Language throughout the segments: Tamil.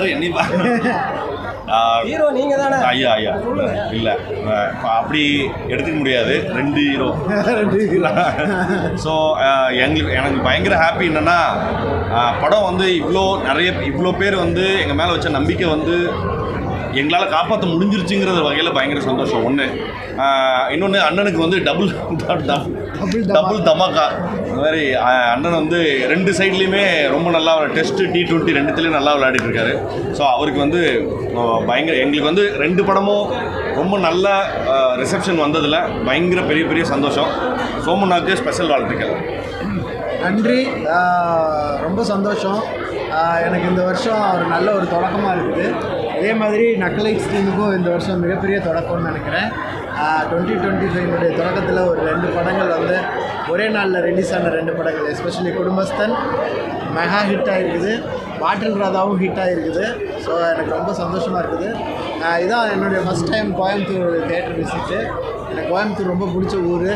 எல்லாரும் என்னையும் ஹீரோ நீங்க தானே ஐயா ஐயா. இல்லை அப்படி எடுத்துக்க முடியாது. ரெண்டு ஹீரோ. ஸோ எங்களுக்கு எனக்கு பயங்கர ஹாப்பி என்னென்னா படம் வந்து இவ்வளோ நிறைய இவ்வளோ பேர் வந்து எங்கள் மேலே வச்ச நம்பிக்கை வந்து எங்களால் காப்பாற்ற முடிஞ்சிருச்சுங்கிற வகையில் பயங்கர சந்தோஷம். ஒன்று இன்னொன்று அண்ணனுக்கு வந்து டபுள் டபுள் தமாக்கா இந்த மாதிரி அண்ணன் வந்து ரெண்டு சைட்லேயுமே ரொம்ப நல்லா டெஸ்ட் டி டுவெண்ட்டி ரெண்டுத்துலேயும் நல்லா விளையாடிட்டு இருக்காரு. ஸோ அவருக்கு வந்து பயங்கர எங்களுக்கு வந்து ரெண்டு படமும் ரொம்ப நல்ல ரிசப்ஷன் வந்ததில் பயங்கர பெரிய பெரிய சந்தோஷம். சோமநாக்கு ஸ்பெஷல் வாழ்த்துக்கள். நன்றி. ரொம்ப சந்தோஷம். எனக்கு இந்த வருஷம் ஒரு நல்ல ஒரு தொடக்கமாக இருக்குது. அதே மாதிரி நக்கலைட்ஸ் டீமுக்கும் இந்த வருஷம் மிகப்பெரிய தொடக்கம்னு நினைக்கிறேன். டுவெண்ட்டி டுவெண்ட்டி ஃபைவ்னுடைய தொடக்கத்தில் ஒரு ரெண்டு படங்கள் வந்து ஒரே நாளில் ரிலீஸ் ஆன ரெண்டு படங்கள் எஸ்பெஷலி குடும்பஸ்தன். மெகா ஹிட் ஆகிருக்குது பாட்டில் ராதாவும் ஹிட் ஆகிருக்குது ஸோ எனக்கு ரொம்ப சந்தோஷமாக இருக்குது. இதான் என்னுடைய first time Coimbatore theatre visit எனக்கு கோயம்புத்தூர் ரொம்ப பிடிச்ச ஊர்.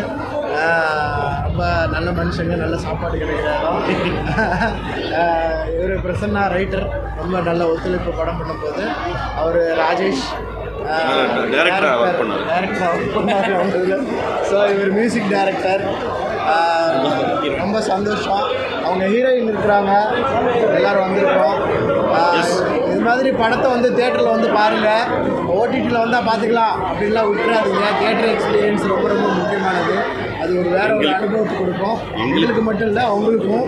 ரொம்ப நல்ல மனுஷங்க நல்ல சாப்பாடு கிடைக்கிற இடம். இவர் பிரசன்னா ரைட்டர் ரொம்ப நல்ல ஒத்துழைப்பு படம் பண்ணும்போது அவர் ராஜேஷ் பண்ணாரு. டேரக்டராக ஒர்க் பண்ணார் அவங்க ஸோ இவர் மியூசிக் டைரக்டர் ரொம்ப சந்தோஷம். அவங்க ஹீரோயின் இருக்கிறாங்க. எல்லாரும் வந்திருக்கோம் ஆஹ் இது மாதிரி படத்தை வந்து தேட்டரில் வந்து பாருங்கள் ஓடிடியில் வந்தால் பார்த்துக்கலாம் அப்படின்லாம் விட்டுறாதீங்க. தேட்டர் எக்ஸ்பீரியன்ஸ் ரொம்ப ரொம்ப முக்கியமானது. அது ஒரு வேற ஒரு அனுபவத்தை கொடுக்கும். எங்களுக்கு மட்டும் இல்லை அவங்களுக்கும்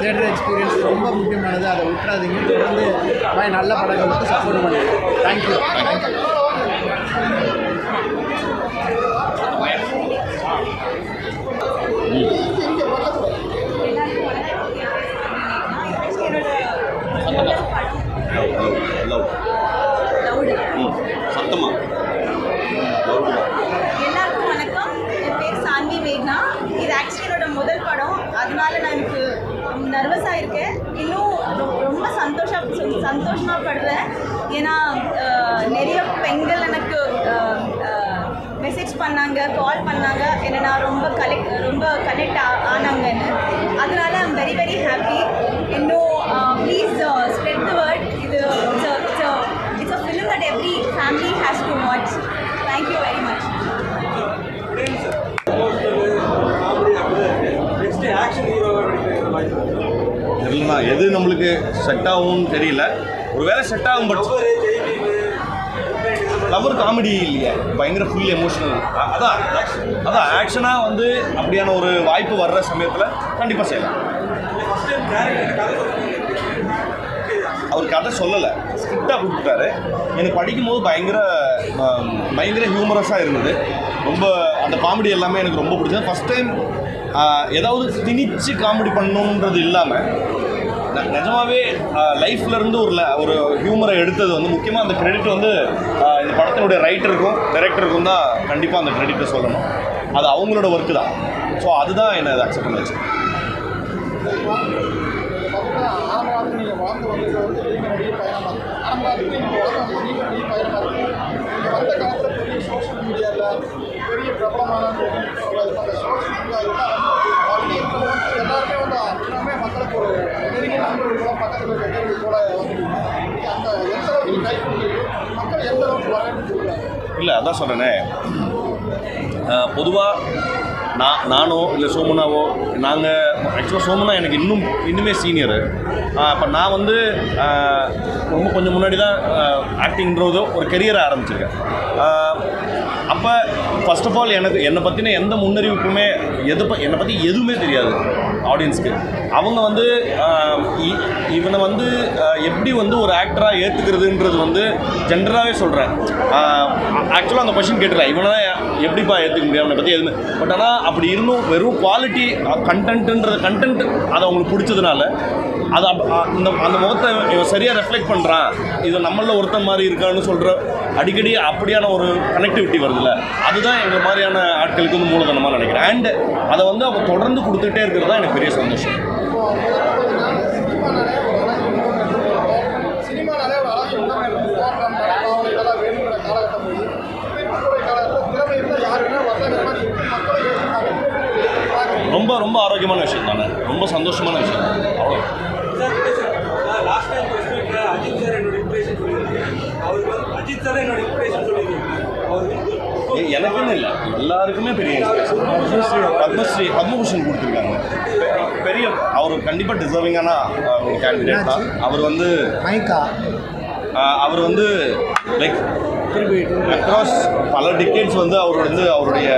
தேட்டர் எக்ஸ்பீரியன்ஸ் ரொம்ப முக்கியமானது. அதை விட்டுறாதீங்க. தொடர்ந்து நல்ல படங்களுக்கு சப்போர்ட் பண்ணுங்க. தேங்க்யூ தேங்க்யூ லவ் ம் சத்தமா எல்லாருக்கும் வணக்கம் என் பேர் சான்வி மேக்னா இது ஆக்சுவலி என்னோட முதல் படம் அதனால நான் எனக்கு நர்வஸாக இருக்கேன் இன்னும் ரொ- ரொம்ப சந்தோஷம் சந்தோஷமாக படுறேன் ஏன்னா அஹ், நிறைய பெண்கள் எனக்கு மெசேஜ் பண்ணாங்க கால் பண்ணாங்க. என்னை நான் ரொம்ப கலெக்ட் ரொம்ப கனெக்ட் ஆனாங்கன்னு. அதனால ஐம் வெரி வெரி ஹாப்பி இன்னும் ப்ளீஸ் ஸ்ப்ரெட் த வேர்ட் இது it's a film that every family has to watch thank you very much next எது நம்மளுக்கு செட் ஆகும்னு தெரியல. ஒருவேளை செட் ஆகும் பட்சம் லவர் காமெடி இல்லையா. பயங்கர ஃபுல் எமோஷனல் அதான் அதான் ஆக்ஷனாக வந்து அப்படியான ஒரு வாய்ப்பு வர்ற சமயத்தில் கண்டிப்பாக செய்யலாம். அவர் கதை சொல்லலை ஸ்கிரிப்டாக கொடுத்துட்டாரு. எனக்கு படிக்கும்போது பயங்கர பயங்கர ஹியூமரஸாக இருந்தது. ரொம்ப அந்த காமெடி எல்லாமே எனக்கு ரொம்ப பிடிச்சது. ஃபஸ்ட் டைம் ஏதாவது திணிச்சு காமெடி பண்ணணுன்றது இல்லாமல் நிஜமாவே லைஃப்ல இருந்து ஒரு ஒரு ஹியூமரை எடுத்தது வந்து முக்கியமாக அந்த கிரெடிட் வந்து இந்த படத்தினுடைய ரைட்டருக்கும் டைரக்டருக்கும் தான் கண்டிப்பாக அந்த கிரெடிட்டை சொல்லணும். அது அவங்களோட ஒர்க்கு தான். ஸோ அதுதான் என்னை அக்செப்ட் பண்ண வச்சு ஆரம்பத்தில் நீங்கள் வாழ்ந்து வந்தது வந்து பெரிய நடிகை பயணமாக ஆரம்பத்தில் நீங்கள் வளர்ந்து வந்த பெரிய நடிகை பயணமாக இருக்குது நீங்கள் வந்த காலத்தில் பெரிய சோஷியல் மீடியாவில் பெரிய பிரபலமான அந்த சோஷியல் மீடியா எல்லாமே எல்லாருமே வந்து எல்லாமே மக்களுக்கு ஒரு நெருங்கிய நண்பர்களும் பக்கத்தில் இருக்க நெருங்கி போல வந்துருக்கீங்க அந்த எந்த அளவுக்கு கை கொடுக்குறீங்க மக்கள் எந்த அளவுக்கு வரேன்னு சொல்லுறாங்க இல்லை அதான் சொல்கிறேனே பொதுவாக நான் நானோ இல்லை சோமனாவோ நாங்கள் ஆக்சுவலாக சோமனா எனக்கு இன்னும் இன்னுமே சீனியரு அப்போ நான் வந்து ரொம்ப கொஞ்சம் முன்னாடி தான் ஆக்டிங்கிறதோ ஒரு கெரியரை ஆரம்பிச்சிருக்கேன். அப்போ ஃபர்ஸ்ட் ஆஃப் ஆல் எனக்கு என்னை பற்றின எந்த முன்னறிவிப்புமே எது ப என்னை பற்றி எதுவுமே தெரியாது ஆடியன்ஸ்க்கு அவங்க வந்து இ- இவனை வந்து எப்படி வந்து ஒரு ஆக்டராக ஏற்றுக்கிறதுன்றது வந்து ஜென்ரலாகவே சொல்கிறேன் ஆக்சுவலாக அந்த கொஷின் கேட்டுறேன் இவனை எப்படிப்பா ஏற்றுக்க முடியும்? அவனை பற்றி எதுவுமே. பட் ஆனால் அப்படி இருந்தும் வெறும் குவாலிட்டி கண்டென்ட்டுன்றது கண்டென்ட் அது அவங்களுக்கு பிடிச்சதுனால அது அப்- அந்த முகத்தை இவன் சரியாக ரெஃப்ளெக்ட் பண்ணுறான் இது நம்மளில் ஒருத்தன் மாதிரி இருக்கான்னு சொல்கிற அடிக்கடி அப்படியான ஒரு கனெக்டிவிட்டி வருதுல்ல அதுதான் எங்கள் மாதிரியான ஆட்களுக்கு வந்து மூலதனமாக நினைக்கிறேன். அண்ட் அதை வந்து அவங்க தொடர்ந்து கொடுத்துட்டே இருக்கிறது தான் எனக்கு பெரிய சந்தோஷம். ரொம்ப ரொம்ப ஆரோக்கியமான விஷயம் தானே. ரொம்ப சந்தோஷமான விஷயம். அவ்வளோ sir last time press Ajith sir என்னுடைய இல்லை. எல்லாருக்குமே பெரிய பத்மஸ்ரீ பத்மபூஷன் கொடுத்துருக்காங்க. பெரிய அவர் கண்டிப்பாக டிசர்விங்கான கேண்டிடேட் தான். அவர் வந்து மைக்கா? அவர் வந்து லைக் அக்ராஸ் பல டிக்கெட்ஸ் வந்து அவர் வந்து அவருடைய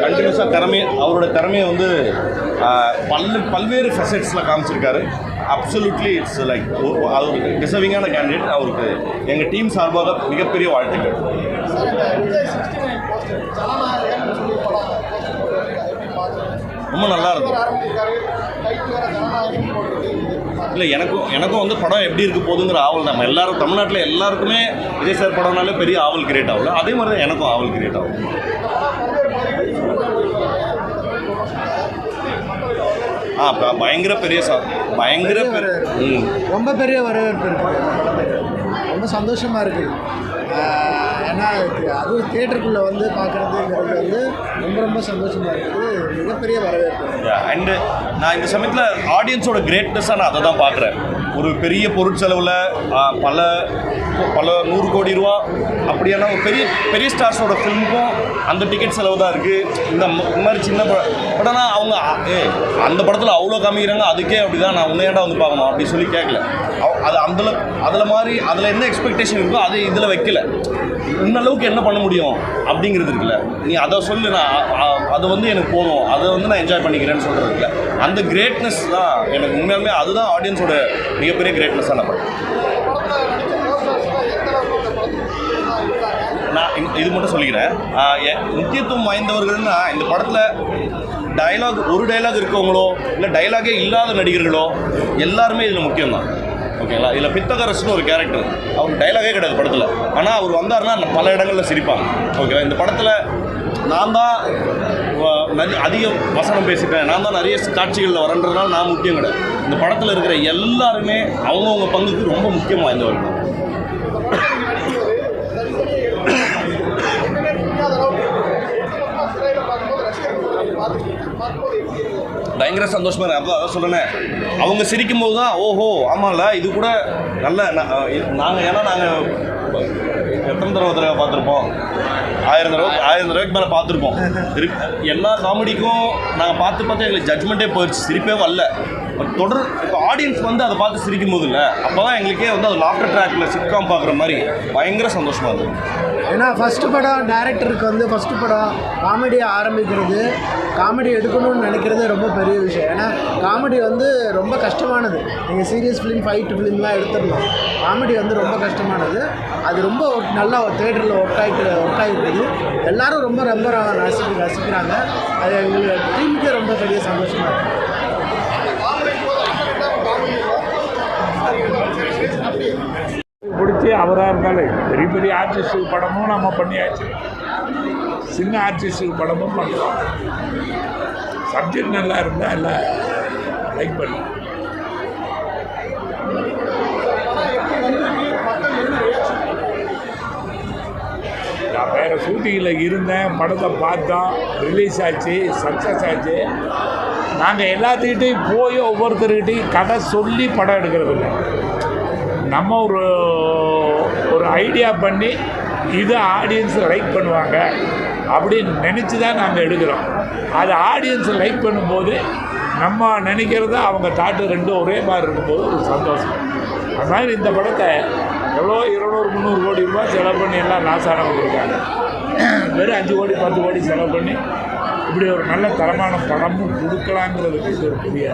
கண்டினியூஸாக திறமை அவரோட திறமையை வந்து ஆஹ், பல்ல பல்வேறு ஃபெசட்ஸில் காமிச்சிருக்காரு. அப்சல்யூட்லி இட்ஸ் லைக் அவர் டிசர்விங்கான கேண்டிடேட் அவருக்கு எங்கள் டீம் சார்பாக மிகப்பெரிய வாழ்த்துக்கள். ரொம்ப நல்லா இருக்கும். இல்லை எனக்கும் எனக்கும் வந்து படம் எப்படி இருக்க போகுதுங்கிற ஆவல் நம்ம எல்லாரும் தமிழ்நாட்டில் எல்லாருக்குமே விஜய் சார் படம்னாலே பெரிய ஆவல் கிரியேட் ஆகல அதே மாதிரி தான் எனக்கும் ஆவல் கிரியேட் ஆகும். ஆ பயங்கர பெரிய சா பயங்கர பெரிய ரொம்ப பெரிய வரவேற்பு இருக்கு. ரொம்ப சந்தோஷமாக இருக்குது ஏன்னா அதுவும் தேட்டருக்குள்ளே வந்து பார்க்குறதுங்கிறது வந்து ரொம்ப ரொம்ப சந்தோஷமாக இருக்குது. மிகப்பெரிய வரவேற்பு. அண்டு நான் இந்த சமயத்தில் ஆடியன்ஸோட கிரேட்னஸாக நான் அதை தான் பார்க்குறேன். ஒரு பெரிய பொருட்செலவில் பல பல நூறு கோடி ரூபா அப்படியான ஒரு பெரிய பெரிய ஸ்டார்ஸோட ஃபிலிமுக்கும் அந்த டிக்கெட் செலவு தான் இருக்குது இந்த மாதிரி சின்ன படம் பட் ஆனால் அவங்க ஏ அந்த படத்தில் அவ்வளோ காமிக்கிறாங்க அதுக்கே அப்படி தான் நான் உன்னையாண்டா வந்து பார்க்கணும் அப்படி சொல்லி கேட்கல அது அதில் அதில் மாதிரி அதில் என்ன எக்ஸ்பெக்டேஷன் இருக்கோ அது இதில் வைக்கல. இன்னளவுக்கு என்ன பண்ண முடியும் அப்படிங்கிறது இருக்குல்ல. நீ அதை சொல்லு நான் அது வந்து எனக்கு போதும். அதை வந்து நான் என்ஜாய் பண்ணிக்கிறேன்னு சொல்கிறது அந்த கிரேட்னஸ் தான் எனக்கு உண்மையாலுமே அதுதான் ஆடியன்ஸோட மிகப்பெரிய கிரேட்னஸான படம். நான் இது மட்டும் சொல்லிக்கிறேன். எ- முக்கியத்துவம் வாய்ந்தவர்கள்னா இந்த படத்தில் டயலாக் ஒரு டயலாக் இருக்கவங்களோ இல்லை டைலாகே இல்லாத நடிகர்களோ எல்லாருமே இதில் முக்கியம்தான். ஓகேங்களா இதில் பித்தகரசுன்னு ஒரு கேரக்டர் அவர் டைலாகே கிடையாது படத்தில். ஆனால் அவர் வந்தாருன்னா பல இடங்களில் சிரிப்பாங்க. ஓகேவா இந்த படத்தில் நான் தான் அதிகம் அதிக வசனம் பேசிட்டேன் நான் தான் நிறைய காட்சிகளில் வரன்றதுனால நான் முக்கியம் கிடையாது. இந்த படத்தில் இருக்கிற எல்லாருமே அவங்கவுங்க பங்குக்கு ரொம்ப முக்கியம் வாய்ந்தவர்கள். பயங்கர சந்தோஷமாக இருக்கு. அப்போ அதான் சொல்கிறேன் அவங்க சிரிக்கும் போது தான் ஓஹோ ஆமாம்ல இது கூட நல்ல நாங்கள் ஏன்னா நாங்கள் எத்தனை தடவை தடவை பார்த்துருப்போம்? ஆயிரம் தடவை ஆயிரம் தடவைக்கு மேலே பார்த்துருப்போம். எல்லா காமெடிக்கும் நாங்கள் பார்த்து பார்த்து எங்களுக்கு ஜட்மெண்ட்டே போயிடுச்சு சிரிப்பே வரல. பட் தொடர் இப்போ ஆடியன்ஸ் வந்து அதை பார்த்து சிரிக்கும் போது இல்லை. அப்போ தான் எங்களுக்கே வந்து அது லாஃப்டர் ட்ராக்கில் சிட்காம் பார்க்குற மாதிரி பயங்கர சந்தோஷமாக இருந்தது. ஏன்னா ஃபஸ்ட்டு படம் டேரக்டருக்கு வந்து ஃபஸ்ட்டு படம் காமெடியை ஆரம்பிக்கிறது. காமெடி எடுக்கணும்னு நினைக்கிறது ரொம்ப பெரிய விஷயம். ஏன்னா காமெடி வந்து ரொம்ப கஷ்டமானது. நீங்கள் சீரியஸ் ஃபிலிம் ஃபைட் ஃபிலிம்லாம் எடுத்துடலாம். காமெடி வந்து ரொம்ப கஷ்டமானது. அது ரொம்ப நல்லா தேட்டரில் ஒர்க் ஆகிட்டு ஒர்க் ஆகிருக்குது எல்லோரும் ரொம்ப ரொம்ப ரசி ரசிக்கிறாங்க. அது எங்களுக்கு டீமுக்கே ரொம்ப பெரிய சந்தோஷமாக இருக்குது பிடிச்சி அவராக இருந்தாலும் பெரிய பெரிய ஆர்டிஸ்ட் படமும் நம்ம பண்ணியாச்சு. சின்ன ஆர்டிஸ்ட் படமும் பண்ணுறோம் சப்ஜெக்ட் நல்லா இருந்தால் எல்லாம் லைக் பண்ணு. நான் வேறு ஷூட்டிங்கில் இருந்தேன் படத்தை பார்த்தோம் ரிலீஸ் ஆச்சு சக்ஸஸ் ஆச்சு. நாங்கள் எல்லாத்துக்கிட்டையும் போய் ஒவ்வொருத்தர்கிட்டையும் கதை சொல்லி படம் எடுக்கிறது இல்லை. நம்ம ஒரு ஒரு ஐடியா பண்ணி இது ஆடியன்ஸ் லைக் பண்ணுவாங்க அப்படின்னு நினச்சி தான் நாங்கள் எடுக்கிறோம். அது ஆடியன்ஸ் லைக் பண்ணும்போது நம்ம நினைக்கிறத அவங்க தாட்டு ரெண்டும் ஒரே மாதிரி இருக்கும்போது ஒரு சந்தோஷம். அது மாதிரி இந்த படத்தை எவ்வளோ இருநூறு முந்நூறு கோடி ரூபாய் செலவு பண்ணி எல்லாம் லாசானவங்க இருக்காங்க வெறும் அஞ்சு கோடி பத்து கோடி செலவு பண்ணி இப்படி ஒரு நல்ல தரமான படமும் கொடுக்கலாங்கிறதுக்கு இது ஒரு பெரிய